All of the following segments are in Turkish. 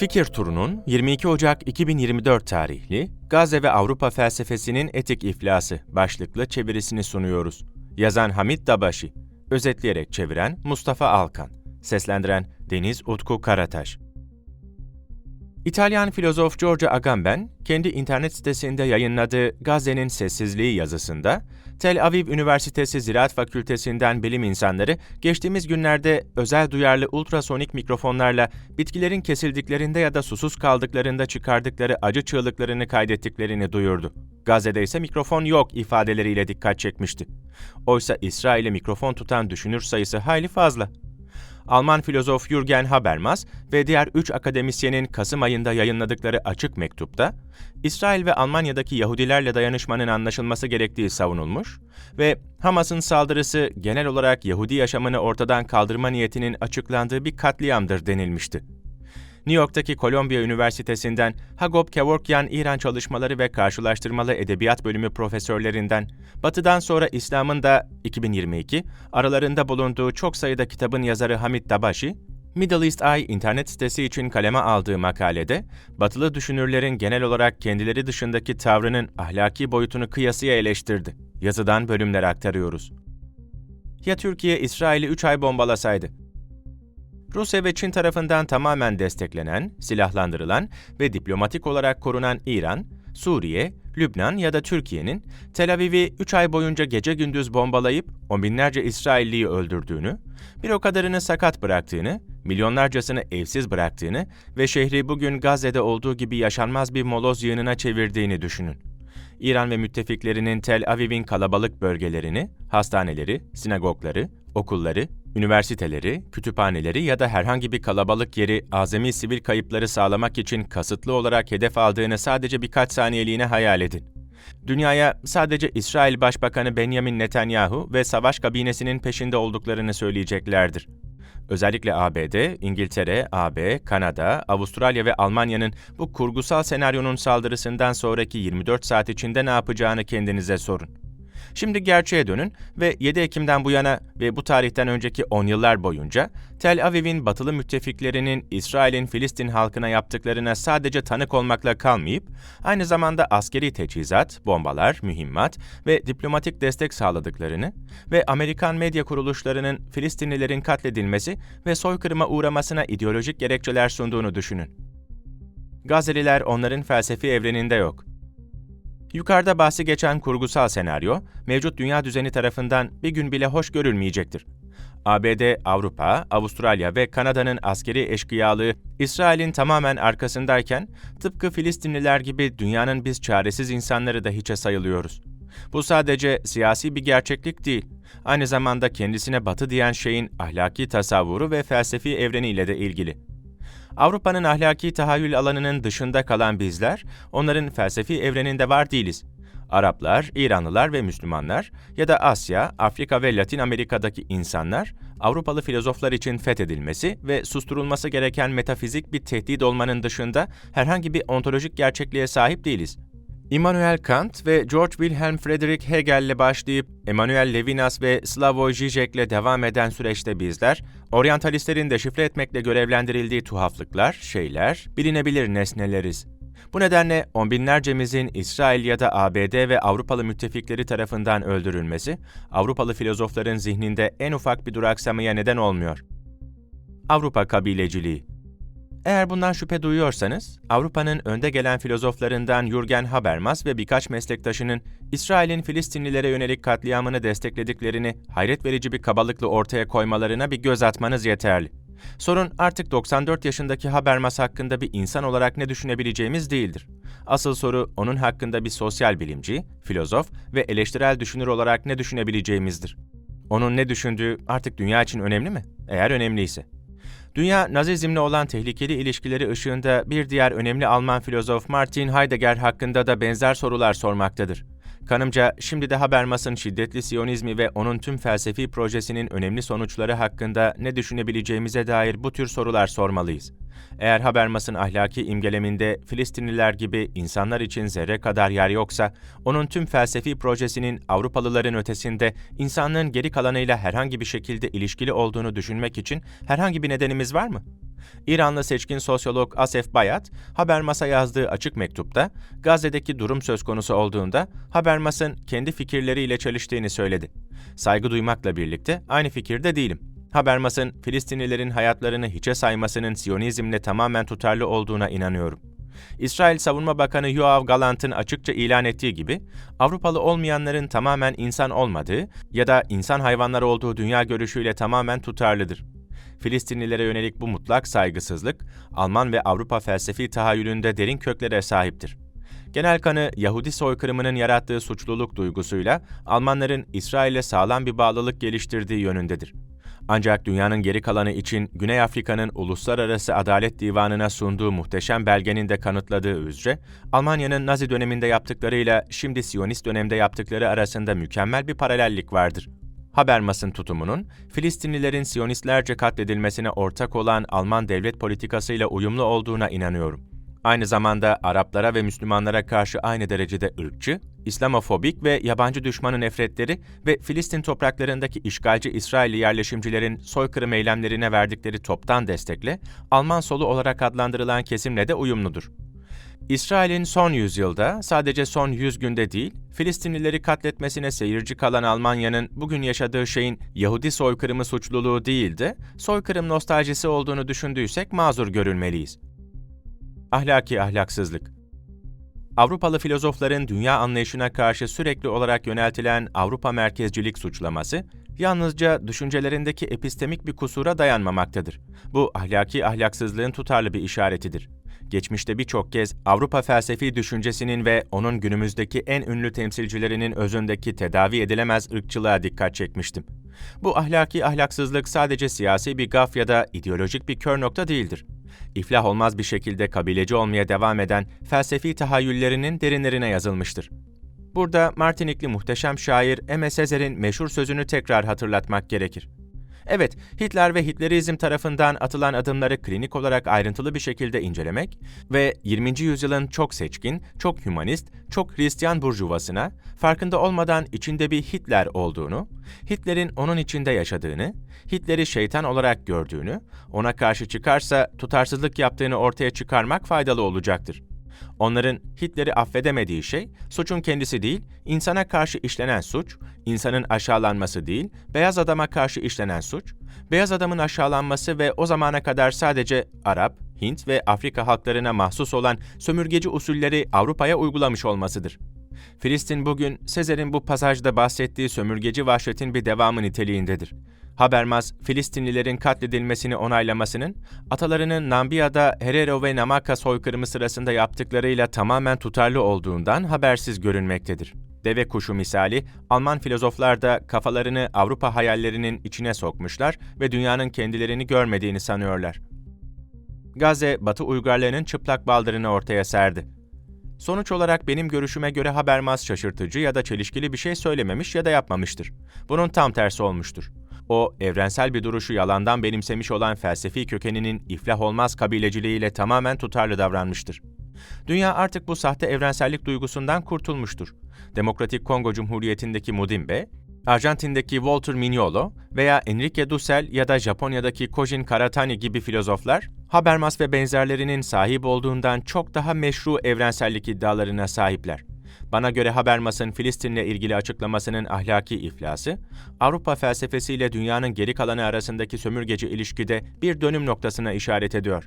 Fikir Turu'nun 22 Ocak 2024 tarihli Gazze ve Avrupa Felsefesinin Etik İflası başlıklı çevirisini sunuyoruz. Yazan Hamit Dabaşi, özetleyerek çeviren Mustafa Alkan, seslendiren Deniz Utku Karataş. İtalyan filozof Giorgio Agamben, kendi internet sitesinde yayınladığı Gazze'nin Sessizliği yazısında, Tel Aviv Üniversitesi Ziraat Fakültesinden bilim insanları geçtiğimiz günlerde özel duyarlı ultrasonik mikrofonlarla bitkilerin kesildiklerinde ya da susuz kaldıklarında çıkardıkları acı çığlıklarını kaydettiklerini duyurdu. Gazze'de ise mikrofon yok ifadeleriyle dikkat çekmişti. Oysa İsrail'e mikrofon tutan düşünür sayısı hayli fazla. Alman filozof Jürgen Habermas ve diğer üç akademisyenin Kasım ayında yayınladıkları açık mektupta, İsrail ve Almanya'daki Yahudilerle dayanışmanın anlaşılması gerektiği savunulmuş ve Hamas'ın saldırısı genel olarak Yahudi yaşamını ortadan kaldırma niyetinin açıklandığı bir katliamdır denilmişti. New York'taki Columbia Üniversitesi'nden Hagop Kevorkian İran Çalışmaları ve Karşılaştırmalı Edebiyat Bölümü profesörlerinden, Batı'dan sonra İslam'ın da 2022 aralarında bulunduğu çok sayıda kitabın yazarı Hamid Dabashi, Middle East Eye internet sitesi için kaleme aldığı makalede, batılı düşünürlerin genel olarak kendileri dışındaki tavrının ahlaki boyutunu kıyasıya eleştirdi. Yazıdan bölümler aktarıyoruz. Ya Türkiye İsrail'i 3 ay bombalasaydı? Rusya ve Çin tarafından tamamen desteklenen, silahlandırılan ve diplomatik olarak korunan İran, Suriye, Lübnan ya da Türkiye'nin Tel Aviv'i 3 ay boyunca gece gündüz bombalayıp on binlerce İsrailliyi öldürdüğünü, bir o kadarını sakat bıraktığını, milyonlarcasını evsiz bıraktığını ve şehri bugün Gazze'de olduğu gibi yaşanmaz bir moloz yığınına çevirdiğini düşünün. İran ve müttefiklerinin Tel Aviv'in kalabalık bölgelerini, hastaneleri, sinagogları, okulları, üniversiteleri, kütüphaneleri ya da herhangi bir kalabalık yeri azami sivil kayıpları sağlamak için kasıtlı olarak hedef aldığını sadece birkaç saniyeliğine hayal edin. Dünyaya sadece İsrail Başbakanı Benjamin Netanyahu ve savaş kabinesinin peşinde olduklarını söyleyeceklerdir. Özellikle ABD, İngiltere, AB, Kanada, Avustralya ve Almanya'nın bu kurgusal senaryonun saldırısından sonraki 24 saat içinde ne yapacağını kendinize sorun. Şimdi gerçeğe dönün ve 7 Ekim'den bu yana ve bu tarihten önceki 10 yıllar boyunca Tel Aviv'in batılı müttefiklerinin İsrail'in Filistin halkına yaptıklarına sadece tanık olmakla kalmayıp aynı zamanda askeri teçhizat, bombalar, mühimmat ve diplomatik destek sağladıklarını ve Amerikan medya kuruluşlarının Filistinlilerin katledilmesi ve soykırıma uğramasına ideolojik gerekçeler sunduğunu düşünün. Gazeliler onların felsefi evreninde yok. Yukarıda bahsi geçen kurgusal senaryo, mevcut dünya düzeni tarafından bir gün bile hoş görülmeyecektir. ABD, Avrupa, Avustralya ve Kanada'nın askeri eşkıyalığı İsrail'in tamamen arkasındayken, tıpkı Filistinliler gibi dünyanın biz çaresiz insanları da hiçe sayılıyoruz. Bu sadece siyasi bir gerçeklik değil, aynı zamanda kendisine batı diyen şeyin ahlaki tasavvuru ve felsefi evreniyle de ilgili. Avrupa'nın ahlaki tahayyül alanının dışında kalan bizler, onların felsefi evreninde var değiliz. Araplar, İranlılar ve Müslümanlar ya da Asya, Afrika ve Latin Amerika'daki insanlar, Avrupalı filozoflar için fethedilmesi ve susturulması gereken metafizik bir tehdit olmanın dışında herhangi bir ontolojik gerçekliğe sahip değiliz. Immanuel Kant ve George Wilhelm Friedrich Hegel'le başlayıp Emanuel Levinas ve Slavoj Žižek'le devam eden süreçte bizler, oryantalistlerin deşifre etmekle görevlendirildiği tuhaflıklar, şeyler, bilinebilir nesneleriz. Bu nedenle on binlercemizin İsrail ya da ABD ve Avrupalı müttefikleri tarafından öldürülmesi, Avrupalı filozofların zihninde en ufak bir duraksamaya neden olmuyor. Avrupa kabileciliği eğer bundan şüphe duyuyorsanız, Avrupa'nın önde gelen filozoflarından Jürgen Habermas ve birkaç meslektaşının İsrail'in Filistinlilere yönelik katliamını desteklediklerini hayret verici bir kabalıkla ortaya koymalarına bir göz atmanız yeterli. Sorun artık 94 yaşındaki Habermas hakkında bir insan olarak ne düşünebileceğimiz değildir. Asıl soru onun hakkında bir sosyal bilimci, filozof ve eleştirel düşünür olarak ne düşünebileceğimizdir. Onun ne düşündüğü artık dünya için önemli mi? Eğer önemliyse. Dünya Nazizmle olan tehlikeli ilişkileri ışığında bir diğer önemli Alman filozof Martin Heidegger hakkında da benzer sorular sormaktadır. Kanımca şimdi de Habermas'ın şiddetli Siyonizmi ve onun tüm felsefi projesinin önemli sonuçları hakkında ne düşünebileceğimize dair bu tür sorular sormalıyız. Eğer Habermas'ın ahlaki imgeleminde Filistinliler gibi insanlar için zerre kadar yer yoksa, onun tüm felsefi projesinin Avrupalıların ötesinde insanlığın geri kalanıyla herhangi bir şekilde ilişkili olduğunu düşünmek için herhangi bir nedenimiz var mı? İranlı seçkin sosyolog Asef Bayat, Habermas'a yazdığı açık mektupta, Gazze'deki durum söz konusu olduğunda Habermas'ın kendi fikirleriyle çeliştiğini söyledi. Saygı duymakla birlikte aynı fikirde değilim. Habermas'ın Filistinlilerin hayatlarını hiçe saymasının Siyonizmle tamamen tutarlı olduğuna inanıyorum. İsrail Savunma Bakanı Yoav Galant'ın açıkça ilan ettiği gibi, Avrupalı olmayanların tamamen insan olmadığı ya da insan hayvanlar olduğu dünya görüşüyle tamamen tutarlıdır. Filistinlilere yönelik bu mutlak saygısızlık, Alman ve Avrupa felsefi tahayyülünde derin köklere sahiptir. Genel kanı Yahudi soykırımının yarattığı suçluluk duygusuyla Almanların İsrail'e sağlam bir bağlılık geliştirdiği yönündedir. Ancak dünyanın geri kalanı için Güney Afrika'nın Uluslararası Adalet Divanı'na sunduğu muhteşem belgenin de kanıtladığı üzere, Almanya'nın Nazi döneminde yaptıklarıyla şimdi Siyonist dönemde yaptıkları arasında mükemmel bir paralellik vardır. Habermas'ın tutumunun, Filistinlilerin Siyonistlerce katledilmesine ortak olan Alman devlet politikasıyla uyumlu olduğuna inanıyorum. Aynı zamanda Araplara ve Müslümanlara karşı aynı derecede ırkçı, İslamofobik ve yabancı düşmanı nefretleri ve Filistin topraklarındaki işgalci İsrailli yerleşimcilerin soykırım eylemlerine verdikleri toptan destekle Alman solu olarak adlandırılan kesimle de uyumludur. İsrail'in son yüzyılda, sadece son yüz günde değil, Filistinlileri katletmesine seyirci kalan Almanya'nın bugün yaşadığı şeyin Yahudi soykırımı suçluluğu değil de soykırım nostaljisi olduğunu düşündüysek mazur görülmeliyiz. Ahlaki ahlaksızlık Avrupalı filozofların dünya anlayışına karşı sürekli olarak yöneltilen Avrupa merkezcilik suçlaması, yalnızca düşüncelerindeki epistemik bir kusura dayanmamaktadır. Bu ahlaki ahlaksızlığın tutarlı bir işaretidir. Geçmişte birçok kez Avrupa felsefi düşüncesinin ve onun günümüzdeki en ünlü temsilcilerinin özündeki tedavi edilemez ırkçılığa dikkat çekmiştim. Bu ahlaki ahlaksızlık sadece siyasi bir gaf ya da ideolojik bir kör nokta değildir. İflah olmaz bir şekilde kabileci olmaya devam eden felsefi tahayyüllerinin derinlerine yazılmıştır. Burada Martinikli muhteşem şair M. Sezer'in meşhur sözünü tekrar hatırlatmak gerekir. Evet, Hitler ve Hitlerizm tarafından atılan adımları klinik olarak ayrıntılı bir şekilde incelemek ve 20. yüzyılın çok seçkin, çok hümanist, çok Hristiyan burjuvasına farkında olmadan içinde bir Hitler olduğunu, Hitler'in onun içinde yaşadığını, Hitler'i şeytan olarak gördüğünü, ona karşı çıkarsa tutarsızlık yaptığını ortaya çıkarmak faydalı olacaktır. Onların Hitler'i affedemediği şey, suçun kendisi değil, insana karşı işlenen suç, insanın aşağılanması değil, beyaz adama karşı işlenen suç, beyaz adamın aşağılanması ve o zamana kadar sadece Arap, Hint ve Afrika halklarına mahsus olan sömürgeci usulleri Avrupa'ya uygulamış olmasıdır. Filistin bugün Sezer'in bu pasajda bahsettiği sömürgeci vahşetin bir devamı niteliğindedir. Habermas, Filistinlilerin katledilmesini onaylamasının, atalarının Nambiya'da Herero ve Namaka soykırımı sırasında yaptıklarıyla tamamen tutarlı olduğundan habersiz görünmektedir. Deve kuşu misali, Alman filozoflar da kafalarını Avrupa hayallerinin içine sokmuşlar ve dünyanın kendilerini görmediğini sanıyorlar. Gazze, Batı uygarlığının çıplak baldırını ortaya serdi. Sonuç olarak benim görüşüme göre Habermas şaşırtıcı ya da çelişkili bir şey söylememiş ya da yapmamıştır. Bunun tam tersi olmuştur. O, evrensel bir duruşu yalandan benimsemiş olan felsefi kökeninin iflah olmaz kabileciliğiyle tamamen tutarlı davranmıştır. Dünya artık bu sahte evrensellik duygusundan kurtulmuştur. Demokratik Kongo Cumhuriyeti'ndeki Mudimbe, Arjantin'deki Walter Mignolo veya Enrique Dussel ya da Japonya'daki Kojin Karatani gibi filozoflar, Habermas ve benzerlerinin sahip olduğundan çok daha meşru evrensellik iddialarına sahipler. Bana göre Habermas'ın Filistin'le ilgili açıklamasının ahlaki iflası, Avrupa felsefesiyle dünyanın geri kalanı arasındaki sömürgeci ilişkide bir dönüm noktasına işaret ediyor.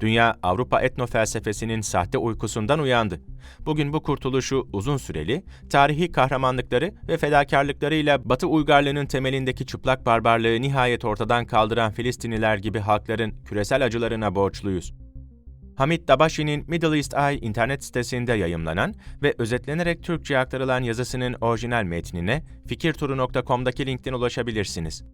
Dünya, Avrupa etno felsefesinin sahte uykusundan uyandı. Bugün bu kurtuluşu uzun süreli, tarihi kahramanlıkları ve fedakarlıklarıyla Batı uygarlığının temelindeki çıplak barbarlığı nihayet ortadan kaldıran Filistinliler gibi halkların küresel acılarına borçluyuz. Hamit Dabashi'nin Middle East Eye internet sitesinde yayımlanan ve özetlenerek Türkçe aktarılan yazısının orijinal metnine fikirturu.com'daki linkten ulaşabilirsiniz.